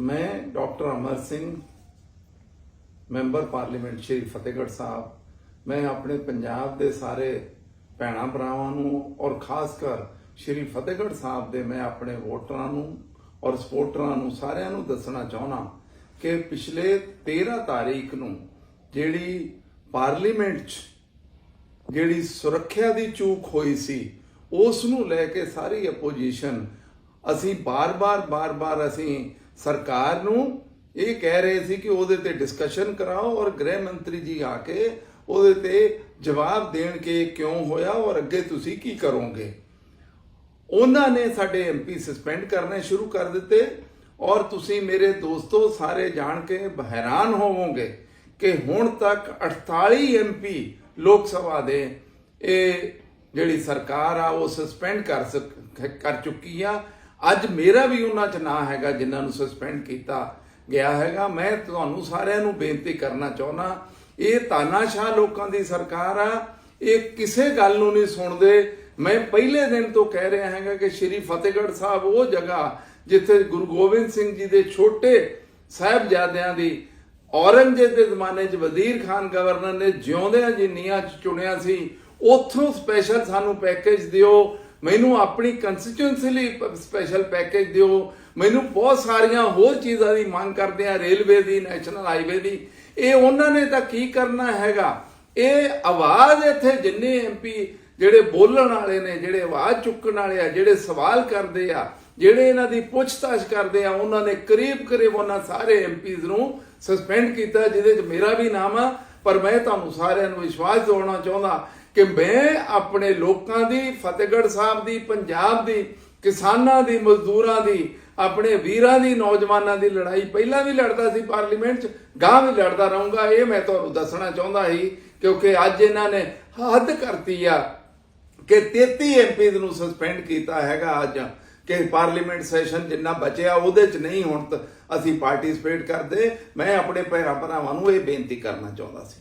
ਮੈਂ doctor Amar Singh, member parliament Shri Fatehgarh Sahib. ਮੈਂ ਆਪਣੇ ਪੰਜਾਬ ਦੇ ਸਾਰੇ ਭੈਣਾਂ ਭਰਾਵਾਂ ਨੂੰ ਔਰ ਖਾਸ ਕਰ ਸ਼੍ਰੀ ਫਤਿਹਗੜ੍ਹ ਸਾਹਿਬ ਦੇ ਮੈਂ ਆਪਣੇ ਵੋਟਰਾਂ ਨੂੰ ਔਰ ਸਪੋਰਟਰਾਂ ਨੂੰ ਸਾਰਿਆਂ ਨੂੰ ਦੱਸਣਾ ਚਾਹੁੰਦਾ ਕਿ ਪਿਛਲੇ 13 ਤਾਰੀਖ ਨੂੰ ਜਿਹੜੀ ਪਾਰਲੀਮੈਂਟ 'ਚ ਜਿਹੜੀ ਸੁਰੱਖਿਆ ਦੀ ਚੂਕ ਹੋਈ ਸੀ, ਉਸ ਨੂੰ ਲੈ ਕੇ ਸਾਰੀ ਆਪੋਜੀਸ਼ਨ ਅਸੀਂ ਬਾਰ-ਬਾਰ ਬਾਰ-ਬਾਰ ਅਸੀਂ ਸਰਕਾਰ ਨੂੰ ਇਹ ਕਹਿ ਰਹੇ ਸੀ ਕਿ ਉਹਦੇ ਤੇ ਡਿਸਕਸ਼ਨ ਕਰਾਓ ਔਰ ਗ੍ਰਹਿ ਮੰਤਰੀ ਜੀ ਆ ਕੇ ਉਹਦੇ ਤੇ ਜਵਾਬ ਦੇਣ ਕਿ ਕਿਉਂ ਹੋਇਆ ਔਰ ਅੱਗੇ ਤੁਸੀਂ ਕੀ ਕਰੋਗੇ। ਉਹਨਾਂ ਨੇ ਸਾਡੇ ਐਮਪੀ ਸਸਪੈਂਡ ਕਰਨੇ ਸ਼ੁਰੂ ਕਰ ਦਿੱਤੇ ਔਰ ਤੁਸੀਂ ਮੇਰੇ ਦੋਸਤੋ ਸਾਰੇ ਜਾਣ ਕੇ ਹੈਰਾਨ ਹੋਵੋਗੇ ਕਿ ਹੁਣ ਤੱਕ 48 ਐਮਪੀ ਲੋਕ ਸਭਾ ਦੇ ਇਹ ਜਿਹੜੀ ਸਰਕਾਰ ਆ ਉਹ ਸਸਪੈਂਡ ਕਰ ਕਰ ਚੁੱਕੀ ਆ। ਅੱਜ ਮੇਰਾ ਵੀ ਉਹਨਾਂ 'ਚ ਨਾਂ ਹੈਗਾ ਜਿਨ੍ਹਾਂ ਨੂੰ ਸਸਪੈਂਡ ਕੀਤਾ ਗਿਆ ਹੈਗਾ। ਮੈਂ ਤੁਹਾਨੂੰ ਸਾਰਿਆਂ ਨੂੰ ਬੇਨਤੀ ਕਰਨਾ ਚਾਹੁੰਦਾ, ਇਹ ਤਾਨਾਸ਼ਾਹ ਲੋਕਾਂ ਦੀ ਸਰਕਾਰ ਆ, ਇਹ ਕਿਸੇ ਗੱਲ ਨੂੰ ਨਹੀਂ ਸੁਣਦੇ। ਮੈਂ ਪਹਿਲੇ ਦਿਨ ਤੋਂ ਕਹਿ ਰਿਹਾ ਹੈਗਾ ਕਿ ਸ਼੍ਰੀ ਫਤਿਹਗੜ੍ਹ ਸਾਹਿਬ ਉਹ ਜਗ੍ਹਾ ਜਿੱਥੇ ਗੁਰੂ ਗੋਬਿੰਦ ਸਿੰਘ ਜੀ ਦੇ ਛੋਟੇ ਸਾਹਿਬਜ਼ਾਦਿਆਂ ਦੀ ਔਰੰਗਜ਼ੇਬ ਦੇ ਜ਼ਮਾਨੇ 'ਚ ਵਜ਼ੀਰ ਖਾਨ ਗਵਰਨਰ ਨੇ ਜਿਉਂਦਿਆਂ ਜਿੰਨੀਆਂ 'ਚ ਚੁਣਿਆ ਸੀ, ਉੱਥੋਂ ਸਪੈਸ਼ਲ ਸਾਨੂੰ ਪੈਕੇਜ ਦਿਓ। ਮੈਨੂੰ ਆਪਣੀ ਕੰਸਟੀਚੁਐਂਸੀ ਲਈ ਸਪੈਸ਼ਲ ਪੈਕੇਜ ਦਿਓ। ਮੈਨੂੰ ਬਹੁਤ ਸਾਰੀਆਂ ਹੋਰ ਚੀਜ਼ਾਂ ਦੀ ਮੰਗ ਕਰਦੇ ਆ ਰੇਲਵੇ ਦੀ ਨੈਸ਼ਨਲ ਹਾਈਵੇ ਦੀ। ਇਹ ਉਹਨਾਂ ਨੇ ਤਾਂ ਕੀ ਕਰਨਾ ਹੈਗਾ? ਇਹ ਆਵਾਜ਼ ਇੱਥੇ ਜਿੰਨੇ ਐਮਪੀ ਜਿਹੜੇ ਬੋਲਣ ਵਾਲੇ ਨੇ, ਜਿਹੜੇ ਆਵਾਜ਼ ਚੁੱਕਣ ਵਾਲੇ ਆ, ਜਿਹੜੇ ਸਵਾਲ ਕਰਦੇ ਆ, ਜਿਹੜੇ ਇਹਨਾਂ ਦੀ ਪੁੱਛਤਾਛ ਕਰਦੇ ਆ, ਉਹਨਾਂ ਨੇ ਕਰੀਬ ਕਰੀਬ ਉਹਨਾਂ ਸਾਰੇ ਐਮਪੀਜ਼ ਨੂੰ ਸਸਪੈਂਡ ਕੀਤਾ, ਜਿਹਦੇ 'ਚ ਮੇਰਾ ਵੀ ਨਾਮ ਆ। ਪਰ ਮੈਂ ਤੁਹਾਨੂੰ ਸਾਰਿਆਂ ਨੂੰ ਵਿਸ਼ਵਾਸ ਦਿਵਾਉਣਾ ਚਾਹੁੰਦਾ ਕਿ ਮੈਂ ਆਪਣੇ ਲੋਕਾਂ ਦੀ, ਫਤਿਹਗੜ੍ਹ ਸਾਹਿਬ ਦੀ, ਪੰਜਾਬ ਦੀ, ਕਿਸਾਨਾਂ ਦੀ, ਮਜ਼ਦੂਰਾਂ ਦੀ, ਆਪਣੇ ਵੀਰਾਂ ਦੀ, ਨੌਜਵਾਨਾਂ ਦੀ ਲੜਾਈ ਪਹਿਲਾਂ ਵੀ ਲੜਦਾ ਸੀ ਪਾਰਲੀਮੈਂਟ 'ਚ ਗਾਂ ਵੀ ਲੜਦਾ ਰਹੂੰਗਾ। ਇਹ ਮੈਂ ਤੁਹਾਨੂੰ ਦੱਸਣਾ ਚਾਹੁੰਦਾ ਸੀ, ਕਿਉਂਕਿ ਅੱਜ ਇਹਨਾਂ ਨੇ ਹੱਦ ਕਰਤੀ ਆ ਕਿ 33 ਐਮਪੀਜ਼ ਨੂੰ ਸਸਪੈਂਡ ਕੀਤਾ ਹੈਗਾ ਅੱਜ, ਕਿ ਪਾਰਲੀਮੈਂਟ ਸੈਸ਼ਨ ਜਿੰਨਾ ਬਚਿਆ ਉਹਦੇ 'ਚ ਨਹੀਂ ਹੁਣ ਅਸੀਂ ਪਾਰਟਿਸਿਪੇਟ ਕਰਦੇ। ਮੈਂ ਆਪਣੇ ਭੈਣਾਂ ਭਰਾਵਾਂ ਨੂੰ ਇਹ ਬੇਨਤੀ ਕਰਨਾ ਚਾਹੁੰਦਾ ਸੀ।